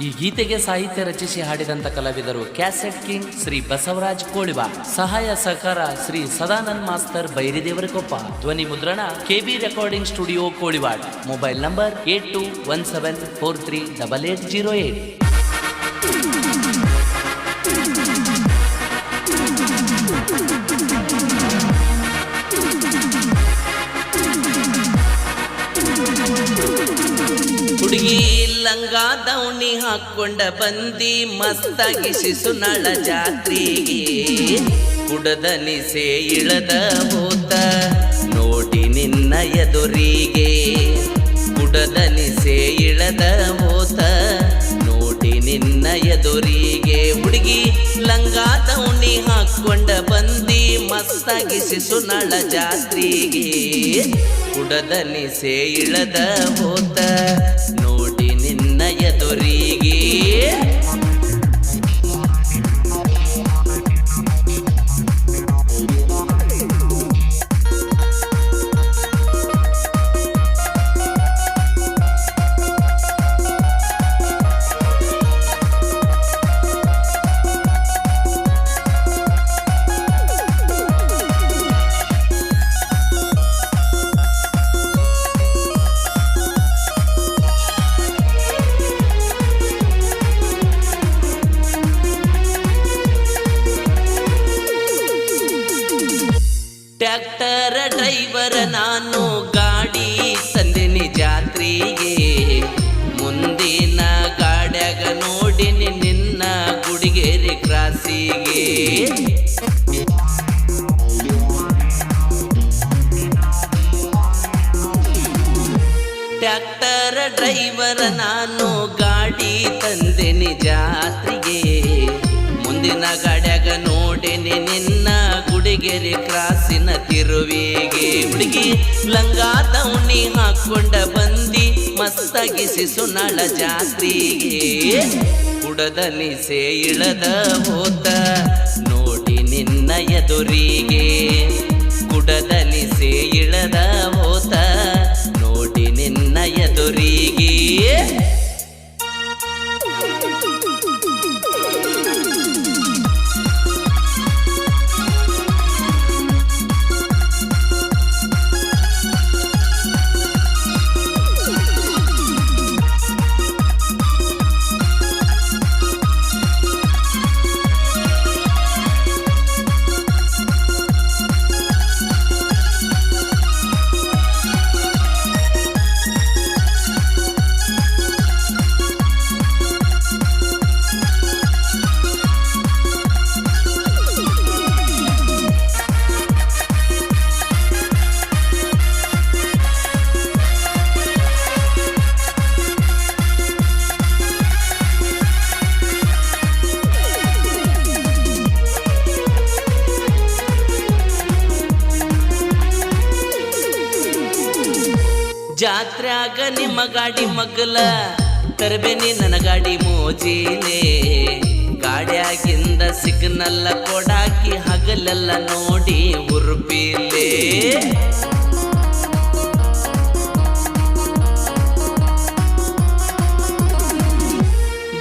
ಈ ಗೀತೆಗೆ ಸಾಹಿತ್ಯ ರಚಿಸಿ ಹಾಡಿದಂತ ಕಲಾವಿದರು ಕ್ಯಾಸೆಟ್ ಕಿಂಗ್ ಶ್ರೀ ಬಸವರಾಜ್ ಕೋಳಿವ ಸಹಾಯ ಸಹಕಾರ ಶ್ರೀ ಸದಾನಂದ್ ಮಾಸ್ತರ್ ಬೈರಿದೇವರಕೊಪ್ಪ. ಧ್ವನಿ ಮುದ್ರಣ KB recording studio Kolivad mobile number eight two one seven four three double eight zero eight. ಹುಡುಗಿ ಲಂಗ ದೌಣಿ ಹಾಕೊಂಡ ಬಂದಿ ಮಸ್ತಾಗಿ ಜಾತ್ರೆಗೆ. ಕುಡದ ನಿಸೆ ಇಳದ ಹೋತ ನೋಡಿ ನಿನ್ನ ಎದುರಿಗೆ. ಕುಡದ ನಿಸೆ ಇಳದ ಹೋತ ನೋಡಿ ನಿನ್ನ ಎದುರಿಗೆ. ಹುಡುಗಿ ಲಂಗ ದೌಣಿ ಹಾಕೊಂಡ ಬಂದಿ ಮಸ್ತಾಗಿ ಜಾತ್ರೆಗೆ. ಕುಡದ ನಿಸೆ ಇಳದ ಹೋತ ಕ್ರಾಸಿಗೆ ಟ್ರ್ಯಾಕ್ಟರ್ ಡ್ರೈವರ್ ನಾನು ಗಾಡಿ ತಂದೆನಿ ಜಾತ್ರೆಗೆ. ಮುಂದಿನ ಗಾಡ್ಯಾಗ ನೋಡಿನಿ ನಿನ್ನ ಗುಡಿಗೆರೆ ಕ್ರಾಸಿನ ತಿರುವಿಗೆ. ಹುಡುಗಿ ಲಂಗ ದೌಣಿ ಹಾಕೊಂಡ ಬಂದಿ ಮಸ್ತಗಿಸಿ ಸುನಾಳ ಜಾತ್ರೆಗೆ. ನಿಸೆ ಇಳದ ಹೋತ. ನೋಡಿ ನಿನ್ನ ಎದುರಿಗೆ. ಕುಡದಲ್ಲಿ ನಿಸೆ ಜಾತ್ರ್ಯಾಗ ನಿಮ್ಮ ಗಾಡಿ ಮಗ್ಲ. ತರಬೇನಿ ನನ್ನ ಗಾಡಿ ಮೋಜಿಲೆ. ಗಾಡಿಯಾಗಿಂದ ಸಿಗ್ನಲ್ಲ ಕೊಡಾಕಿ ಹಗಲೆಲ್ಲ ನೋಡಿ ಉರುಪಿಲೆ.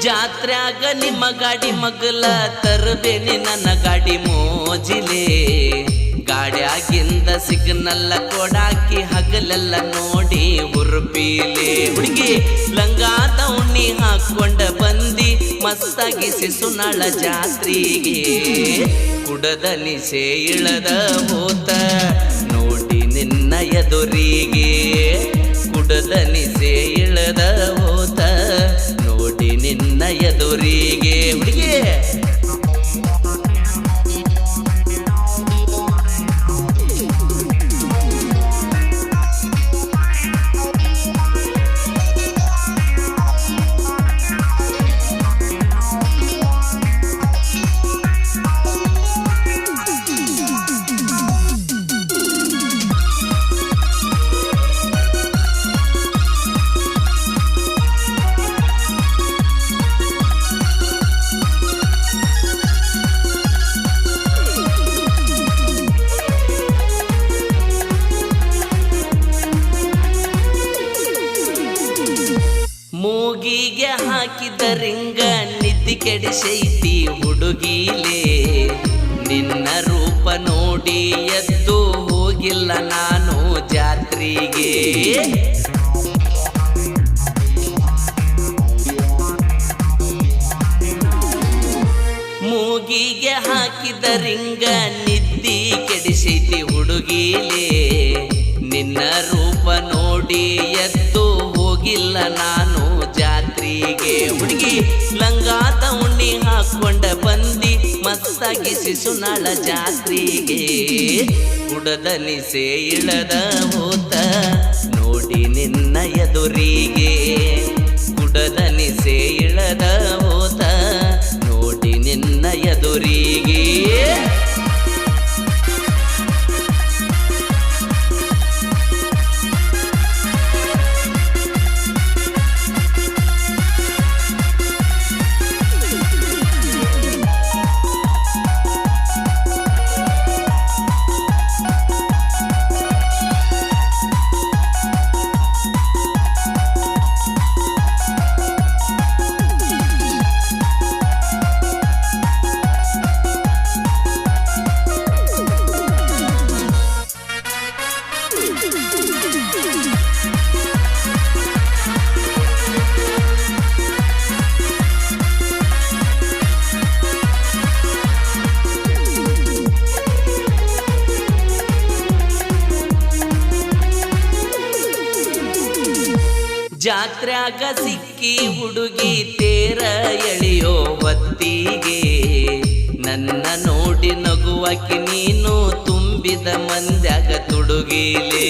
ಜಾತ್ರ್ಯಾಗ ನಿಮ್ಮ ಗಾಡಿ ಮಗ್ಲ. ತರಬೇನಿ ನನ್ನ ಗಾಡಿ ಮೋಜಿಲೆ. ಗಾಡ್ಯಾಗಿಂದ ಸಿಗ್ನಲ್ಲ ಕೊಡಾಕಿ ಹಗಲೆಲ್ಲ ನೋಡಿ ಉರುಪೀಲಿ ಹುಡುಗಿ, ಲಂಗ ದೌಣಿ ಹಾಕೊಂಡ ಬಂದಿ ಮಸ್ತಾಗಿ ಸಿಸುನಳ ಜಾತ್ರೆಗೆ. ಕುಡದ ನಿಶೆ ಇಳದ ಹೋತ ನೋಡಿ ನಿನ್ನ ಎದುರಿಗೆ. ಕುಡದ ನಿಶೆ ಇಳದ ರಿಂಗ ನಿದ್ದಿ ಕೆಡಿಸೈತಿ ಹುಡುಗಿಲೇ. ನಿನ್ನ ರೂಪ ನೋಡಿ ಎದ್ದು ಹೋಗಿಲ್ಲ ನಾನು ಜಾತ್ರೆಗೆ. ಮೂಗಿಗೆ ಹಾಕಿದ ರಿಂಗ ನಿದ್ದಿ ಕೆಡಿಸೈತಿ ಹುಡುಗಿಲೇ. ನಿನ್ನ ರೂಪ ನೋಡಿ ಎದ್ದು ಹೋಗಿಲ್ಲ ನಾನು ಲಂಗಾದ ಉಣ್ಣಿ ಹಾಕೊಂಡ ಬಂದಿ ಮತ್ತಾಗಿ ಸುನಾಳ ಜಾತ್ರೆಗೆ. ನಿಸೆ ಇಳದ ಹೋತ ನೋಡಿ ನಿನ್ನ ಎದುರಿಗೆ. ನಿಸೆ ಇಳದ ಹೋತ ನೋಡಿ ನಿನ್ನ ಎದುರಿಗೆ. ಜಾತ್ರ್ಯಾಗ ಸಿಕ್ಕಿ ಹುಡುಗಿ ತೇರ ಎಳೆಯೋ ಹೊತ್ತಿಗೆ. ನನ್ನ ನೋಡಿ ನಗುವಕಿ ನೀನು ತುಂಬಿದ ಮಂದ್ಯಾಗ ತುಡುಗಿಲೇ.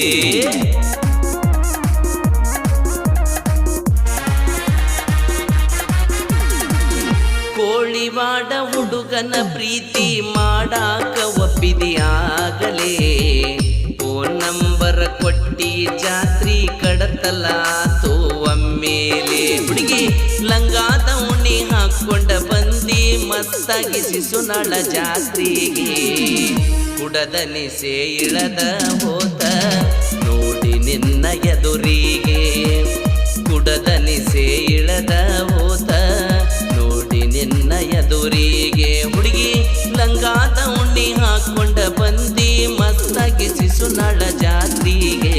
ಕೋಳಿವಾಡ ಹುಡುಗನ ಪ್ರೀತಿ ಮಾಡಾಕ ಒಪ್ಪಿದೆಯಾಗಲೇ. ಫೋನ್ ನಂಬರ್ ಕೊಟ್ಟಿ ಜಾತ್ರಿ ಕಡತಲಾತು ಒಮ್ಮೇಲೆ ಹುಡುಗಿ ಲಂಗಾದ ಉಣ್ಣಿ ಹಾಕೊಂಡ ಬಂದಿ ಮಸ್ತಾಗಿ ಶಿಶುನಾಳ ಜಾತ್ರೆಗೆ. ಕುಡದ ನಿಸೆ ಇಳದ ಹೋತ ನೋಡಿ ನಿನ್ನ ಎದುರಿಗೆ. ಕುಡದಲ್ಲಿ ಇಳದ ಹೋತ ನೋಡಿ ನಿನ್ನ ಎದುರಿಗೆ. ಹುಡುಗಿ ಲಂಗಾದ ಉಣ್ಣಿ ಹಾಕೊಂಡ ಬಂದಿ ಮಸ್ತಾಗಿ ಶಿಶುನಾಳ ಜಾತ್ರೆಗೆ.